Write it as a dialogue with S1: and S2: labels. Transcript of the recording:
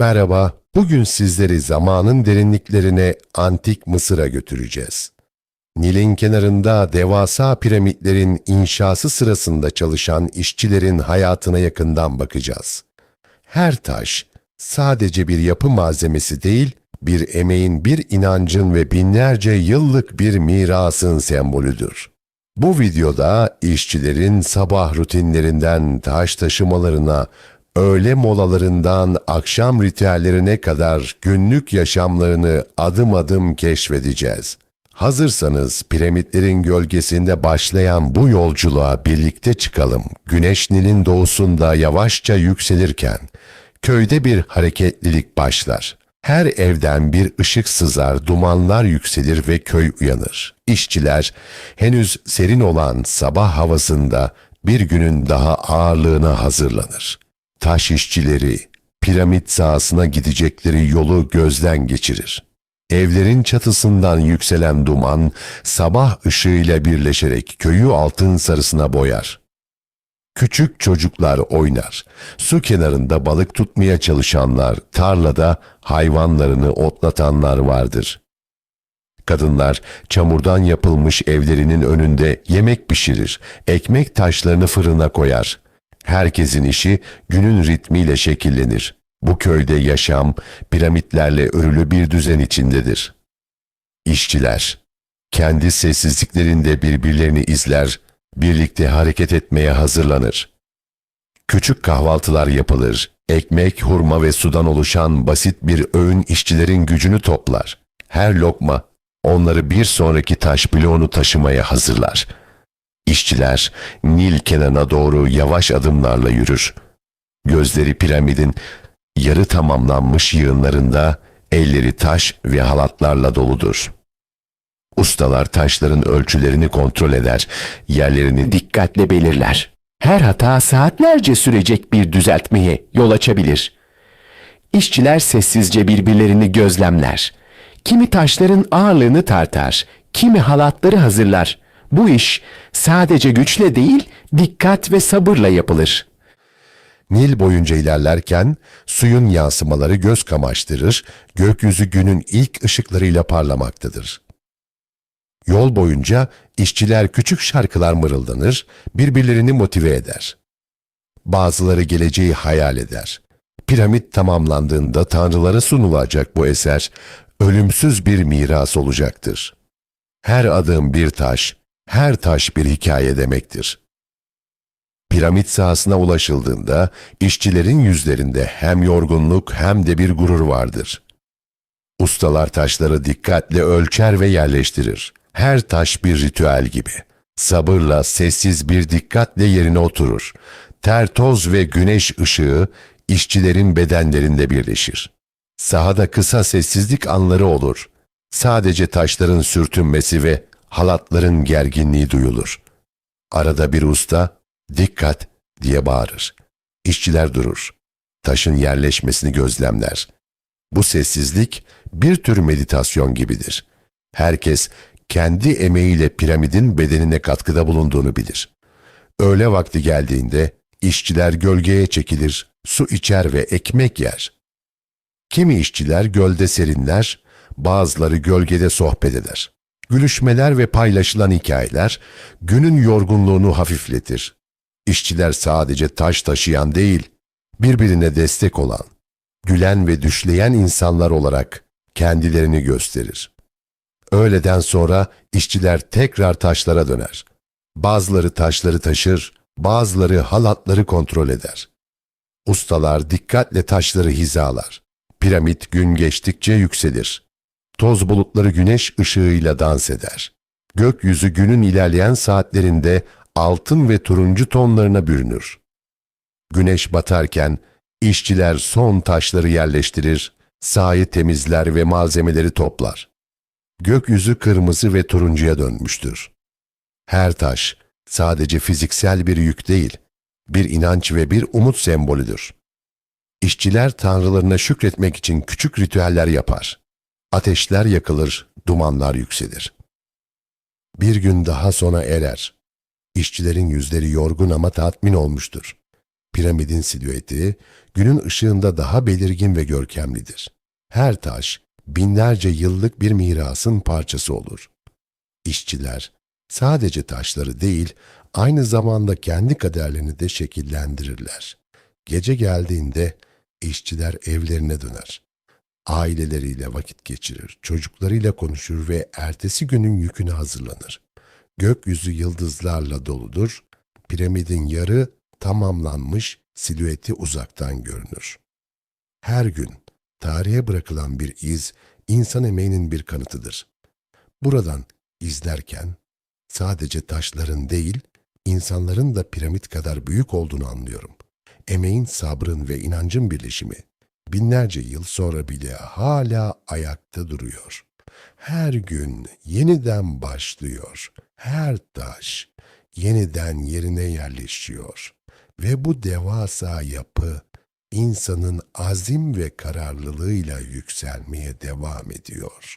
S1: Merhaba, bugün sizleri zamanın derinliklerine antik Mısır'a götüreceğiz. Nil'in kenarında devasa piramitlerin inşası sırasında çalışan işçilerin hayatına yakından bakacağız. Her taş sadece bir yapı malzemesi değil, bir emeğin, bir inancın ve binlerce yıllık bir mirasın sembolüdür. Bu videoda işçilerin sabah rutinlerinden taş taşımalarına, öğle molalarından akşam ritüellerine kadar günlük yaşamlarını adım adım keşfedeceğiz. Hazırsanız piramitlerin gölgesinde başlayan bu yolculuğa birlikte çıkalım. Güneş Nil'in doğusunda yavaşça yükselirken köyde bir hareketlilik başlar. Her evden bir ışık sızar, dumanlar yükselir ve köy uyanır. İşçiler henüz serin olan sabah havasında bir günün daha ağırlığına hazırlanır. Taş işçileri piramit sahasına gidecekleri yolu gözden geçirir. Evlerin çatısından yükselen duman sabah ışığıyla birleşerek köyü altın sarısına boyar. Küçük çocuklar oynar. Su kenarında balık tutmaya çalışanlar, tarlada hayvanlarını otlatanlar vardır. Kadınlar çamurdan yapılmış evlerinin önünde yemek pişirir, ekmek taşlarını fırına koyar. Herkesin işi günün ritmiyle şekillenir. Bu köyde yaşam piramitlerle örülü bir düzen içindedir. İşçiler kendi sessizliklerinde birbirlerini izler, birlikte hareket etmeye hazırlanır. Küçük kahvaltılar yapılır. Ekmek, hurma ve sudan oluşan basit bir öğün işçilerin gücünü toplar. Her lokma onları bir sonraki taş bloğunu taşımaya hazırlar. İşçiler Nil kenarına doğru yavaş adımlarla yürür. Gözleri piramidin yarı tamamlanmış yığınlarında, elleri taş ve halatlarla doludur. Ustalar taşların ölçülerini kontrol eder, yerlerini
S2: dikkatle belirler. Her hata saatlerce sürecek bir düzeltmeye yol açabilir. İşçiler sessizce birbirlerini gözlemler. Kimi taşların ağırlığını tartar, kimi halatları hazırlar. Bu iş sadece güçle değil, dikkat ve sabırla yapılır.
S1: Nil boyunca ilerlerken suyun yansımaları göz kamaştırır, gökyüzü günün ilk ışıklarıyla parlamaktadır. Yol boyunca işçiler küçük şarkılar mırıldanır, birbirlerini motive eder. Bazıları geleceği hayal eder. Piramit tamamlandığında tanrılara sunulacak bu eser, ölümsüz bir miras olacaktır. Her adım bir taş, her taş bir hikaye demektir. Piramit sahasına ulaşıldığında işçilerin yüzlerinde hem yorgunluk hem de bir gurur vardır. Ustalar taşları dikkatle ölçer ve yerleştirir. Her taş bir ritüel gibi. Sabırla, sessiz bir dikkatle yerine oturur. Ter, toz ve güneş ışığı işçilerin bedenlerinde birleşir. Sahada kısa sessizlik anları olur. Sadece taşların sürtünmesi ve halatların gerginliği duyulur. Arada bir usta, dikkat diye bağırır. İşçiler durur. Taşın yerleşmesini gözlemler. Bu sessizlik bir tür meditasyon gibidir. Herkes kendi emeğiyle piramidin bedenine katkıda bulunduğunu bilir. Öğle vakti geldiğinde işçiler gölgeye çekilir, su içer ve ekmek yer. Kimi işçiler gölde serinler, bazıları gölgede sohbet eder. Gülüşmeler ve paylaşılan hikayeler günün yorgunluğunu hafifletir. İşçiler sadece taş taşıyan değil, birbirine destek olan, gülen ve düşleyen insanlar olarak kendilerini gösterir. Öğleden sonra işçiler tekrar taşlara döner. Bazıları taşları taşır, bazıları halatları kontrol eder. Ustalar dikkatle taşları hizalar. Piramit gün geçtikçe yükselir. Toz bulutları güneş ışığıyla dans eder. Gökyüzü günün ilerleyen saatlerinde altın ve turuncu tonlarına bürünür. Güneş batarken işçiler son taşları yerleştirir, sahayı temizler ve malzemeleri toplar. Gökyüzü kırmızı ve turuncuya dönmüştür. Her taş sadece fiziksel bir yük değil, bir inanç ve bir umut sembolüdür. İşçiler tanrılarına şükretmek için küçük ritüeller yapar. Ateşler yakılır, dumanlar yükselir. Bir gün daha sona erer. İşçilerin yüzleri yorgun ama tatmin olmuştur. Piramidin silüeti günün ışığında daha belirgin ve görkemlidir. Her taş binlerce yıllık bir mirasın parçası olur. İşçiler sadece taşları değil, aynı zamanda kendi kaderlerini de şekillendirirler. Gece geldiğinde işçiler evlerine döner. Aileleriyle vakit geçirir, çocuklarıyla konuşur ve ertesi günün yüküne hazırlanır. Gökyüzü yıldızlarla doludur, piramidin yarı tamamlanmış silüeti uzaktan görünür. Her gün tarihe bırakılan bir iz insan emeğinin bir kanıtıdır. Buradan izlerken sadece taşların değil, insanların da piramit kadar büyük olduğunu anlıyorum. Emeğin, sabrın ve inancın birleşimi binlerce yıl sonra bile hala ayakta duruyor. Her gün yeniden başlıyor. Her taş yeniden yerine yerleşiyor. Ve bu devasa yapı insanın azim ve kararlılığıyla yükselmeye devam ediyor.